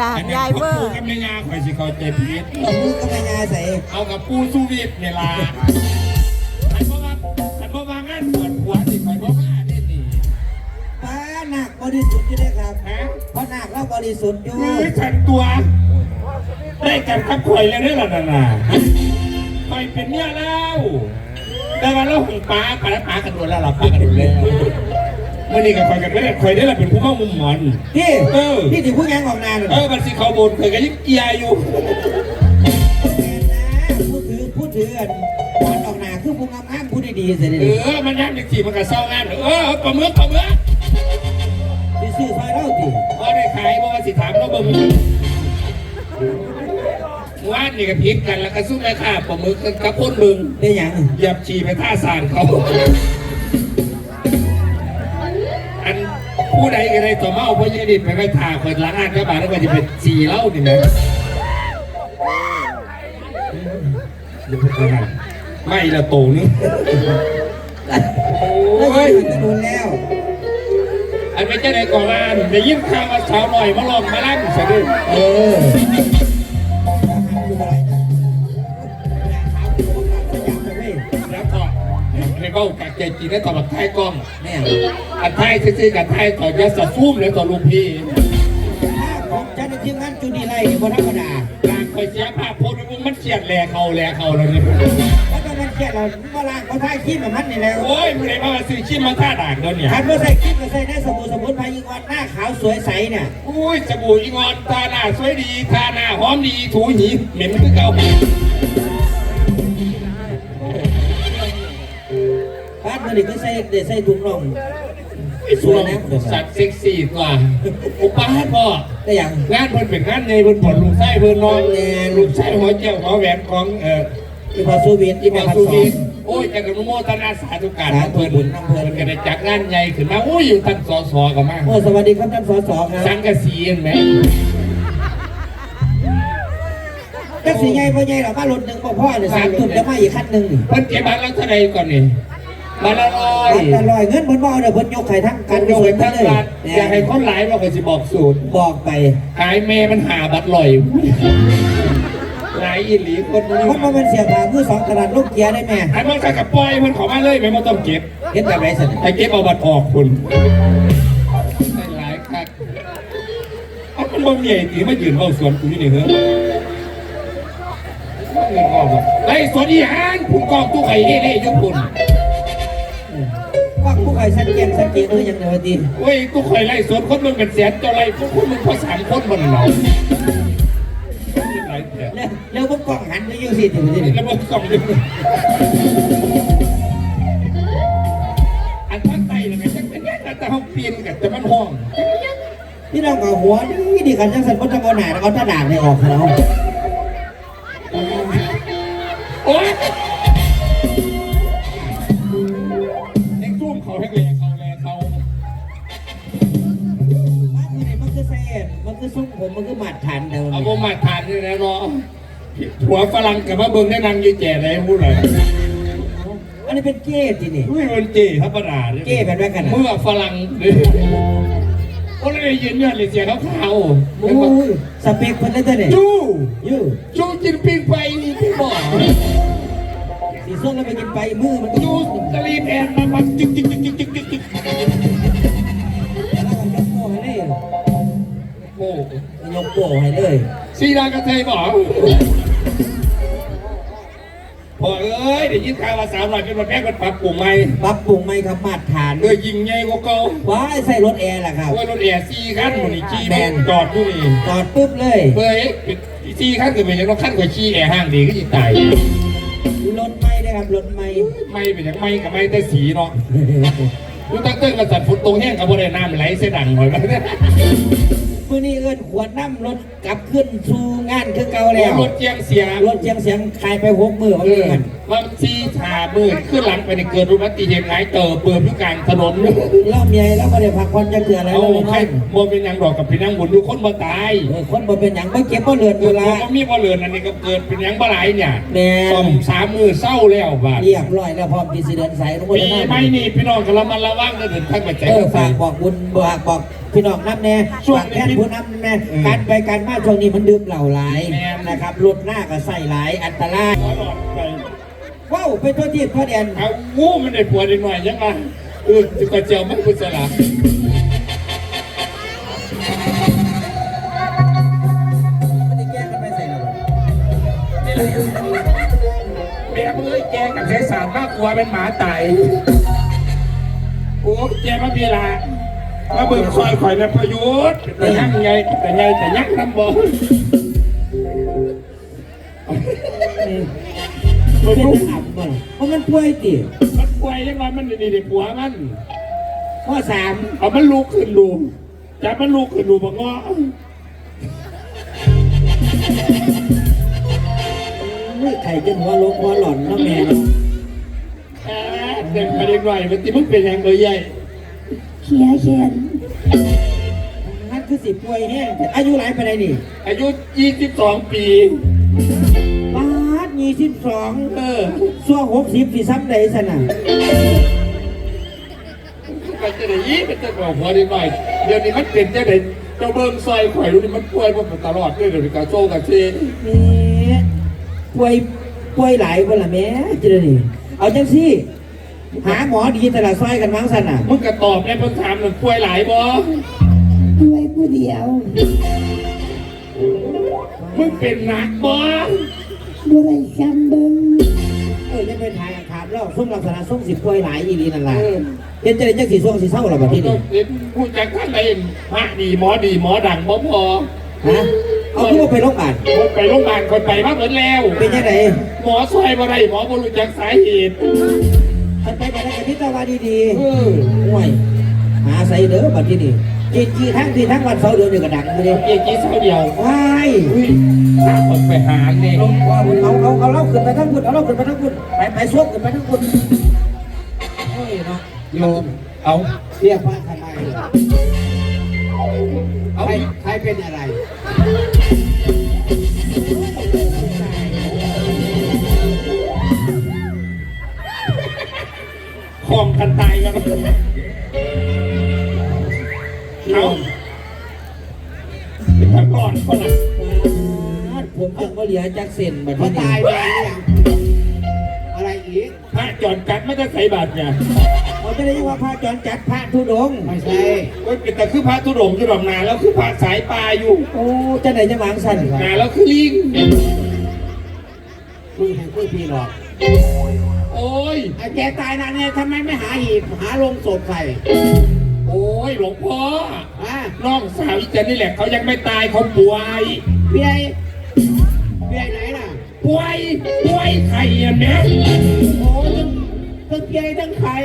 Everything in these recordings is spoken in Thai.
ดากยายเบอปูร์กับแม่ยาข่อยสิเข้าใจผิดตบมือก็ไม่งาใส่เอากับปูสู้วิทย์เนี่ยล่ะฉันบ่ว่าฉันบ่ว่างานเปิดหัวสิข่อยบ่ว่าเด้นี่ป้าหนักบริสุทธิ์อยู่เลยครับฮะเพราะหนักแล้วบริสุทธิ์อยู่คือฉันตัว ได้กันกับข่อยแล้วเด้อล่ะนั่นน่ะข่อยเป็นเมียแล้วแต่ว่าเราหงปลาปลาแล้วปลากันโดนแล้วล่ะปลากันโดนแล้ว มื่อนี้กับข่อยกันไม่ได้ข่อยได้ละเป็นผู้เข้ามุมหมอนพี่เออพี่ถึงพูดยังออกนานเออบัดสิเขาบนข่อยก็ยังเกียร์อยู่พูดถือพูดถือกันวันออกนาคือพูดงามๆพูดดีๆเสร็จเอเลยอมันย่ำจังสีมันก็เศร้างานเออเอาปลาเมือกปลาเมือกที่ซื้อซอยเล่าสิพอได้ขายเพราะว่าสิถามเราเบิ่งว่านนี่ก็พิษกันแล้วก็สู้แม่ค้าปลาเมือกกับคนมึงเป็นอย่างเหยับฉี่ไปท่าสารเขา ผู้ใดก็ได้ต่อเมาเพราะยายดิดไปไปท่าคนละอ่านก็บาแล้วก็จะเป็นสีเหล้านี่นะไม่ละโตนึงแล้วโอ้ยืยนจะโดนแล้ว อันเป็นเจ้าไหนก่อนล่ะได้ยินข่าวว่าสาวหน่อยมาลองมาลั่นซะด้วยเออแล้วก็ให้เบ้ากักใจจริงได้ต่อแบบท้ายกล้องแม่ อันท้ายซื่อๆกับท้ายต่อยาสะฟุ้มเลยต่อลูกพี่ของฉันในทีมงานจูดีไล่บนธรรมดาการคอยเสียภาพโพสต์ไว้ว่ามันเฉียดแหลเขาแหลเขาแล้วนี่แล้วตอนนั้นแค่เราเวลาเขาถ่ายคลิปแบบมันนี่แล้วโอ้ยมึงไหนมาซื้อชิมมาท่าด่างเดี๋ยวเนี่ยคันเมื่อใส่คลิปก็ใส่ในสมุนสมุนไพรยิงวันหน้าขาวสวยใสเนี่ยอุ้ยสบู่อีงอนทาหน้าสวยดีทาหน้าหอมดีถูหีเหม็นคือเก่าบ้านเมื่อนี้ก็ใส่เดี๋ยวใส่ถุงน่อง ไอ้สวยนะสัตว์เซ็กซี่กว่าอุปาทพ่อได้อย่างงานเพิ่นเป็นงานในเพิ่นผลลูกไส้เพิ่นนอนแน่ลูกไส้หัวเจ้าหัวแหวนของเอ่ออีพอสูวิทอีอีพพออสุสูวิวินทโอ้ยจากอนุโมทนาสาธุการของเพิ่นเพิ่นก็ได้จัดงานใหญ่ขึ้นมาโอ้ยอยู่ท่านสสก็มาโอ้สวัสดีครับท่านสสคสัรับงกะสีเห็นไหมก็สีใหญ่พ่อใหญ่หรอมารถหนึ่งพ่อพ่อเนี่ยสามตุ่มจะมาอีกคันหนึ่งเพิ่นเก็บบัตรแล้วเท่าไหร่ก่อนนี่ บัตรละร้อยแต่ลอยเงินบนบ่อเนี่ยเพิ่นยกไข่ทั้งกักันนโดสวยยทั้ทั้งงเลยบัตรอยากให้คนหลายบอกก็สิบอกสูตรบอกไปขายเมมันหาบัตรลอยหลายอีหลีคนนี้มันมาเป็นเสียงหามือสองตลาดลูกเกียร์ได้แม่ไอ้มันก็กระปล่อยมันเขอมาเลยไม่ต้องเก็บเห็นแบบไรสิไอ้เก็บเอาบัตรออกคุณได้หลายคักเอามันบ่มีไอ้ตีมายืนเฝ้าสวนกูนี่นี่เหรอเงินออกบ่ไอ้สวนอีหานผมกองตู้ไข่เน่ๆยุคุณ ว่าผู้ใครสันเกียงสันเกียงเออยังเดียวดีเว้ยตู้ไข่ไล่สวนคนมึงเป็นแสนเจ้าไรพวกคนมึงพอสามคนมันเหรอหลายแถวแล้วแล้วพวกกล่องหันไปอยู่สิถึงสิแล้วมันกล่องอยู่อันภาคใต้เนี่ยมันจะเป็นยังไงแต่ห้องเปลี่ยนกับแต่มันห้องพี่น้องกับหัวนี่ดีกันจังสันพุทธกนาเอาตะดาดในออกแล้ว ผมมันคือหมัดฐานเดิมเอาโมมาทานนี่นะเนาะหัวฝรั่งกับมาเบิ้งได้นางยี่แก่ได้พูดเลยอันนี้เป็นเก้ที่นี่ อุ้ยมันเจธรรมดาเนี่ยเก้แบบนั้นกันเมื่อฝรั่งเลยโอ้เลยยืนยันเลยเสียเขาขาวโอ้ยสเปกคนเลยตัวเนี่ยจูยู่จูจินปิ้งไปนี่พี่บอกสีส้มแล้วไปกินไปมือมันก็จูยู่กะลีแพนมาปักจิ๊กจิ๊กจิ๊กจิ๊กจิ๊กจิ๊ก ยกโป้ให้เลยสีดากระเทยบอกพอเอ้ยเดี๋ยวยินข่าวว่าสาวหน่อยเป็นวันแรกมันปรับปรุงใหม่ปรับปรุงไหมครับมาตรฐานเพื่อยิงใหญ่กว่าเก่าว้ายใส่รถแอร์ล่ะครับว่ารถแอร์ซีคันหมันนี่ขี่แม่นจอดอยู่นี่จอดปุ๊บเลยเพื่อเอ๊ะซีคันคือเป็นยังรถคันกว่าขี่แอร์ห้างดีก็ยิ่งตายรถไม่ได้ครับรถไม่ไม่เป็นอย่างไม่กับไม่แต่สีเนาะดูตั้งเต้นกับสัตว์ฝนตรงแห้งกับบริเวณน้ำไหลเสยดังหน่อยมันเนี่ย มื่อนี้เอินขวดน้ำรถกลับขึ้นสู่งานคือเก่าแล้วรถเจียงเสียรถเสียงเสียงขายไปหกมือเขาเอเงิอนบางทีขามือขึ้นหลังไปในเกิดอุบัติเหตุหงายเตอเปิดพิการถนนเล่าเมียแล้วก็ได้พักผ่อนจะเกลืออะไรเอาแล้วใครโมเป็นหยังดอกกับพี่นั่งบนดูคนบ่ตายเออคนบ่เป็นอย่างไม่เก็บบ่เลือนอยู่ละก็มีบ่เลือนอันนี้ก็เกิดเป็นหยังบ่หลายเนี่ยแม่ซ่อมสามมือเศร้าแล้วบาดเรียบร้อยแล้วพร้อมที่สิเดินสายลงปีไม่นี่พี่น้องก็ระมัดระวังกันถึงขั้นไปใจเออฝากบอกบุญบอกบอก พี่น้องน้ำแน่ช่วงฝากแทนผู้น้ำแน่เออการไปการมาช่วงนี้มันดื่มเหล่าหลายแม่นนะครับรถหน้าก็ใส่หลายอันตรายขอหลอดไปว้าวไปตัวที่พ่อแดนเอางูมันได้ผัวได้หน่อยยังไงเออจะกระเจียวมันกุศลามันจะแก้กันไปใส่หรอแม่เอ้ยแกกับเสสารมากกลัวเป็นหมาตายโอ้แกมาเวลา มาเบิกซอยข่อยในประยุทธ์แต่ยังไงแต่ไงแต่ยักน้ำบอลมันเป็นอับมันเพราะมันป่วยติมันป่วยยังไงมันดีดีผัวมันข้อสามเอามันลูกขึ้นดูจับมันลูกขึ้นดูบังงาะมือไข่จนหัวลงหัวหล่อนนาะแม่เด็กมาเด็กหน่อยมันติมึงเป็นยังเลยใหญ่ เขียเขียนนั่นคือสิป่วยแห้งอายุหลายปานใดนี่อายุ 22 ปีบาทยี่สิบสองเออช่วงหกสิบสี่ซ้ำใดสนะมันจะได้ยี่เป็นจะบอกหัวเด็กหน่อยเดี๋ยวนี้มันเป็นจะได้เจ้าเบิ้งซอยข่อยรู้นี่มันป่วยมาตลอดเลยเดี๋ยวนี้กาโซ่กาเชแม่ป่วยป่วยหลายบ่ล่ะแม่จะได้นี่เอาจังสิ หาหมอดีแต่ละซอยกันมั้งสันน่ะมึงก็ตอบได้เพิ่งถามมันป่วยหลายบ่ด้วยผู้เดียวมึงเป็นหนักบ่ด้วยจำเบิ้งเออยังไปถ่ายถามเราส่งลักษณะส่งสิป่วยหลายอีหลีนั่นแหละเออเห็นจะได้จังสีส่งสีเศร้าหรอบัดที่นี่เห็นผู้จัดการอะไรพระดีหมอดีหมอดังบ่พอฮะเอาคือว่าไปโรงพยาบาลคนไปโรงพยาบาลคนไปมาเหมือนแล้ว เป็นยังไงหมอซอยบ่ได้หมอบ่รู้จักสาเหตุ มันไปกันได้กับพิจารณาดีเออๆห่วยหาใส่เด้อบัดที่นี่จีจีทั้งที่ทั้งวันเสาร์เดือนเดียวก็ดังไปเลยเกียกี้เสาเดียวว้ายคนไปหาเนี่ยลงว่าบุญเอาเอาเอาเล่าขึ้นไปทั้งบุญเอาเล่าขึ้นไปทั้งบุญไปไปซบขึ้นไปทั้งบุญโอ้ยเนาะโยมเอาเรียกว่าทำไมเอาใครใครเป็นอะไร กันตายกันเอาเป็นทางก่อนก็นะผมจังว่าเหลียจากเส้นบัดเขาที่นี่ตายไปแล้วยังอะไรอีกพระจอดกัดไม่ได้ใส่บาตรเนี่ยเขาจะได้ยินว่าพระจรจัดพระทุดงค์ไม่ใช่โอ้ยแต่คือพระตุดงค์อยู่หลอกนาแล้วคือพระสายปลาอยู่ โอ้จะไหนจะหวางสั่นนาแล้วคือลิงมึงแห่งพี่พี่หรอก โอ้ยไอ้แกตายนานเนี่ยทำไมไม่หาหีบหาโลงศพใส่โอ้ยหลวงพ่ออะน้องสาวอีจันนี่แหละเขายังไม่ตายเขาป่วยเบียร์เบียร์ไหนน่ะป่วยป่วยไข่อะแม่โอ้ยทั้งเบียร์ทั้งไข่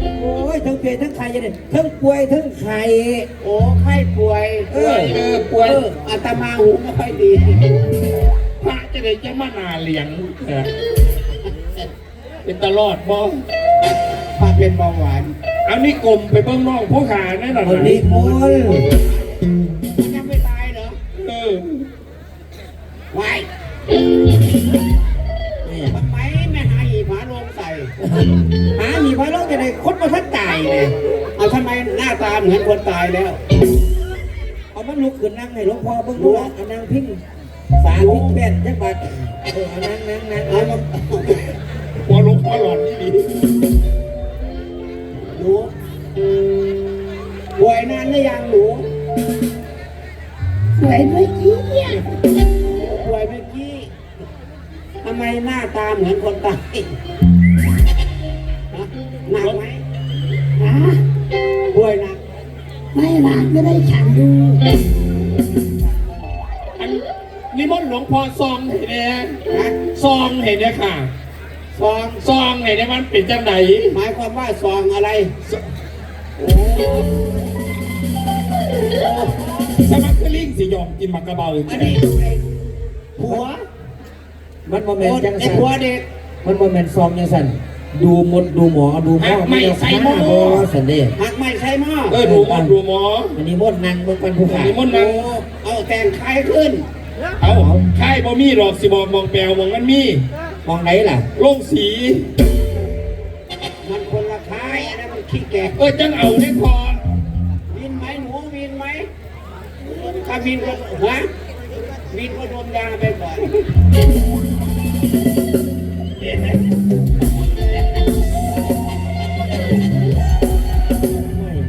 โอ้ยทั้งเปลี่ยนทั้งไข่ยังไงทั้งป่วยทั้งไข่โอ้ไข้ป่วยเออเออป่วยเอออาตมาหูไม่ค่อยดีพระจะได้จะมานาเลี้ยงเออ เป็นตลอดบ่ป้าเป็นเบาหวานเอานี่กลมไปเบื้องนอกพวกขาแน่นอนคนนี้มนต์มันยังไม่ตายเหรอเออไว้เนี่ยทำไมไม่หาหีบหาโลงใส่หาหนีพระโลกจะได้คนมาทัดตายเนี่ยเอาทำไมหน้าตาเหมือนคนตายแล้วเอามันลุกขึ้นนั่งให้หลวงพ่อเบิ่งดูว่าเอานางพิงสาพิงแป้นจักบาทเออเอานั่งนั่งนั่งเอาเอามา หัวลุกหัวหลอนนี่ดีหนูป่วยนานหรือยังหนูสวยเมื่อกี้เนี่ยป่วยเมื่อกี้ทำไมหน้าตาเหมือนคนตายฮะหนักไหมอะป่วยหนัก ไม่หลานไม่ได้ฉันดูอันนิมนต์หลวงพ่อซองเห็นไหมนะซองเห็นไหมค่ะ ซองซองเห็นไหมมันเป็นจังไหนหมายความว่าซองอะไรสมัครคือลิงสิยอมกินหมักกระเบาอันนี้ไอ้ผัวมันโมเมโอนต์จังไอ้สันผัวเด็กมันโมเมนต์ซองจังสันดูหมดดูหมอดูหมอบ่สันเด้หักไม่ใช่หม้อเออดูหมอดูหมออันนี้มดนั่งเบิ่งกันผู้ขานิมนต์โอ้นะเอาแต่งคล้ายขึ้น เอาค่ายบ่มีหรอกสิบอกมองแปลวมองมันมี มองไหนล่ะ ลงสี มันคนละคล้ายอันนั้นมันขี้แก่เออจังเอาได้พอยินไหมถ้าวินก็ฮะวินก็ดมยาไปก่อน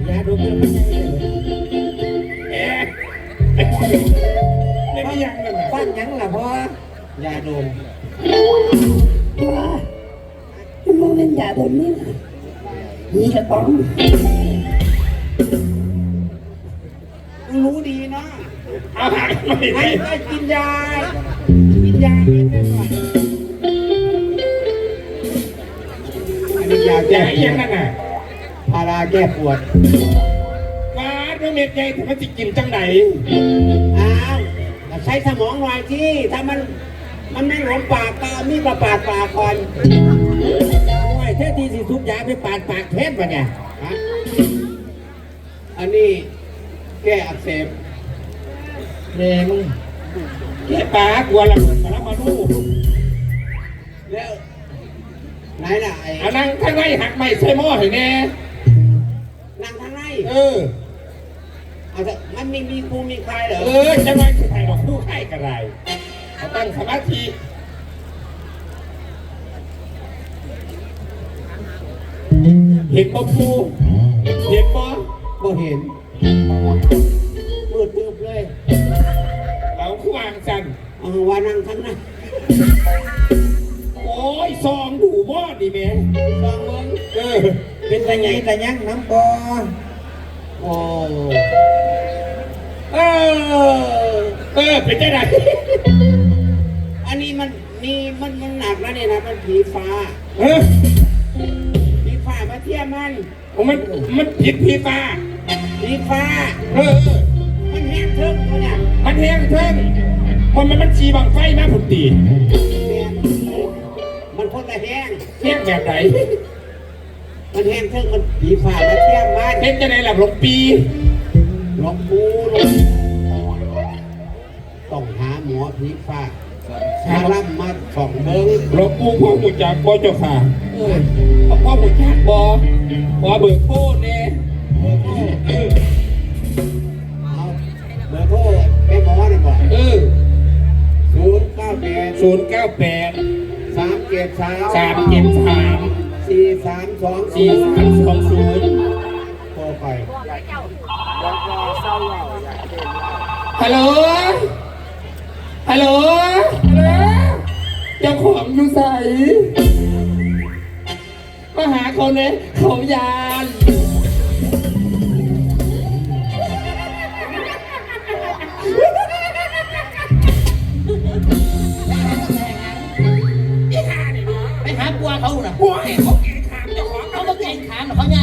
ยาดมเรื่องมันใหญ่เลยเอ๊ะไม่ได้ยังเลยนะฟังหยังล่ะพ่อยาดม มันบ่เป็นยาดมนี่นะนี่กระป๋องมึงรู้ดีเนาะเอาหายไม่ให้ได้ให้กินยา กินยาเม็ดไปก่อนอันนี้ยาแก้ย่าให้ปวยังดนั่นน่ะพาราแก้ปวด ฟ้าด้วยเม็ดใหญ่แต่มันจะกินจังไหนอ้าวใช้สมองหน่อยที่ถ้ามัน มันไม่หลงปากก็เอามีดมาปาดปากก่อนโอ้ยแท้ทีสิทุบยาไปปาดปากเพชรปะเนี่ยฮะอันนี้แก้อักเสบแม่มึงแค่ปากลัวละมาแล้วมาดูแล้วไหนล่ะไอ้เอานั่งข้างในหักไม่ใส่หม้อให้แน่นั่งข้างในเออเอาเถอะมันมีมีครูมีใครเหรอเออจะมาคือไทยดอกคู่ไข่กันไรเขา ตั้งสมาธิเห็นบ่ปูเห็นบ่บ่เห็นมืดตึบเลยเราคือวางจันเอาว่านั่งข้างในโอ้ยซองดูบ่ดีแม่ลองเบิ่งเออเป็นแต่ไงแต่ยังน้ำบอโอ้เออเออเป็นจังได อันนี้มันมีมันมันหนักแล้วเนี่ยนะมันผีฟ้าเออผีฟ้ามาเทียมมันมันมันผิดพี่ป้าผีฟ้า เออเออมันแห้งเทิงเขาเนี่ยมันแห้งเทิงมันมันมันชีบังไฟมาผุนตีแม่นมันคนละแห้งแห้งแบบไหนมันแห้งเทิงมันผีฟ้ามาเทียมมันเป็นจังไดล่ะหลวงปีหลวงปู่หลวงต้องหาหมอผีฟ้า หาล่ำมาสองเบิ้งหลวงปู่พ่อหูจักบ่เจ้าค่ะเออพ่อหูจักบ่บ่เบิกโป้เน่เบอร์โทรเอเบอร์โทรแม่หมอนี่บอกเออศูนย์เก้าแปดศูนย์เก้าแปดสามเจ็ดสามสามเจ็ดสามสี่สามสองสี่สามสองศูนย์โทรไปฮัลโหลฮัลโหล เจ้าของอยู่ใสมาหาเขาเนี่ยเขายานไปหาปัวเขาน่ะ โอ้ยเขาเก่งขามเจ้าของเขาก็เก่งขามเขาง่ายอย่างนี้ล่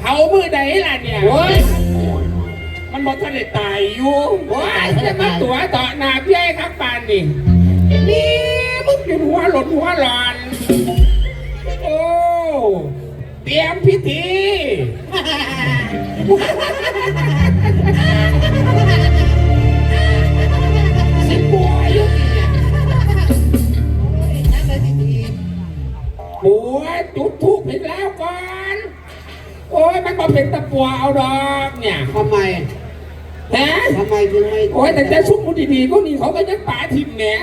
เผามือใดล่ะเนี่ย โอ้ย มันบอกท่านได้ตายอยู่โอ้ยจะมาตัวต่อหน้าพี่ไอ้ครับปานนี่นี่มึงเป็นหัวหล่นหัวหลอน โอ้ เตรียมพิธีสิบัวอยุกี่เนี่ยบัวจุดทูบเห็นแล้วก่อนโอ้ ยมันมาเป็นตะปัวเอาดอกเนี่ยทำไมฮะทำไมถึงไม่โอ้ยแต่จะชุบมุดีๆพวกนี้เขาก็ยังป่าทิมเนี่ย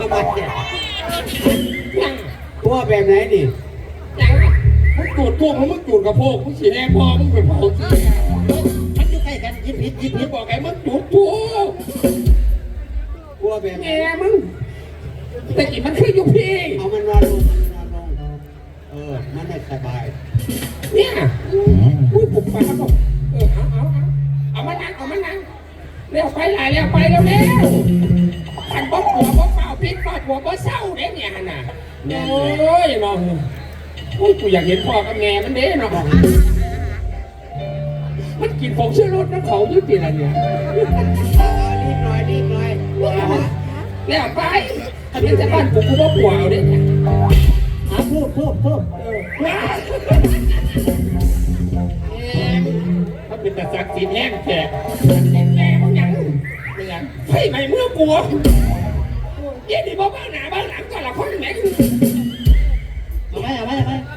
ทำไมยังตัวแบบไหนนี่ยังมึงจูดทูบมึงจูดกระโพกมึงสีแดงพอมึงเป็นเผาทีมันอยู่ใกล้กันยิบยิบยิบมึงบอกไอ้มึงจูดทูบตั วแบบไหนแง่มึงแต่กี่มันคืออยู่พี่เอามันนอนลงมันนอนลงเออ มันไม่สบาย เนี่ยอุ้ยผมไปครับผมเออเอาเอาเอาเอามานั่งเอามานั่งเร็วไปหลายเร็วไปเร็วเร็วขันบ๊อบหัวบ๊อบเปล่าพริกบ๊อบหัวบ๊อบเศร้าเด้เนี่ยน่ะโอ้ยน้องโอ้ยกูอยากเห็นพ่อกับแม่มันเด้เนาะมัน กินผงชื่อรสน้ำเขาอยุติอะไรเนี่ยรีบหน่อยรีบหน่อยเอาฮะแล้วไปถ้าเป็นชาบ้านกูกูบ่กลัวเอาเด้อะเพิ่มเพิ่มเพิ่มว้าถ้าเป็นแต่ศักดิ์สิทธิ์แห้งแขกแม่มึงยังเป็นยังไฟไม้เมื่อกลัวเย็นดีบ่บ้างหนาบ้างหลังก่อนละคนแม่งเอาไปเอาไปเอาไป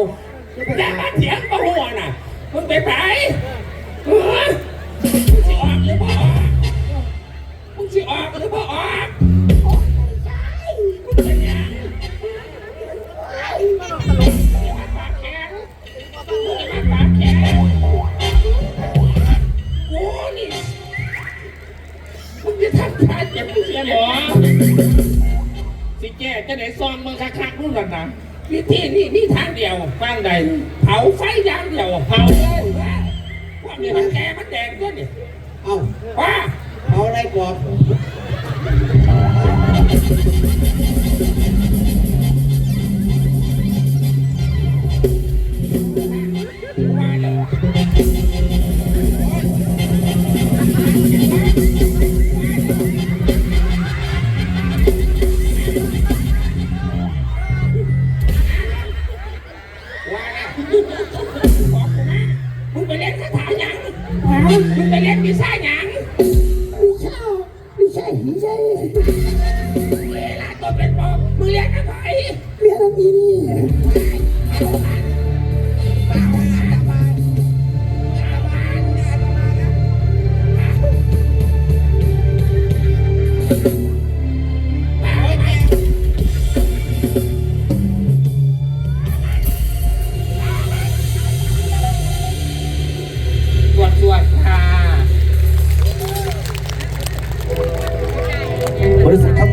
อะไรแย่งกูอย่ามาเถียงมาหัวน่ะมึงไปไหนเออมึงสิออกหรือเปล่ามึงสิออกหรือเปล่าออกมึงเป็นยังอย่ามาปากแข็งอย่ามาปากแข็งกูนี่มึงจะทำท่าเจ็บมึงเสียหรอสิแก่จะไหนซองเมืองคักๆนู่นน่ะนะ วิธีนี่นี่ทางเดียวฟังใด เผาไฟอย่างเดียวเผาเลยว่าว่ามีมันแก่มันแดงด้วยนี่ เอ้าว่าเอาอะไรก่อน ช่ไม่ใช่เวลาตัวเป็นปอบมึงเรียกอะไรเรียกอะไรนี่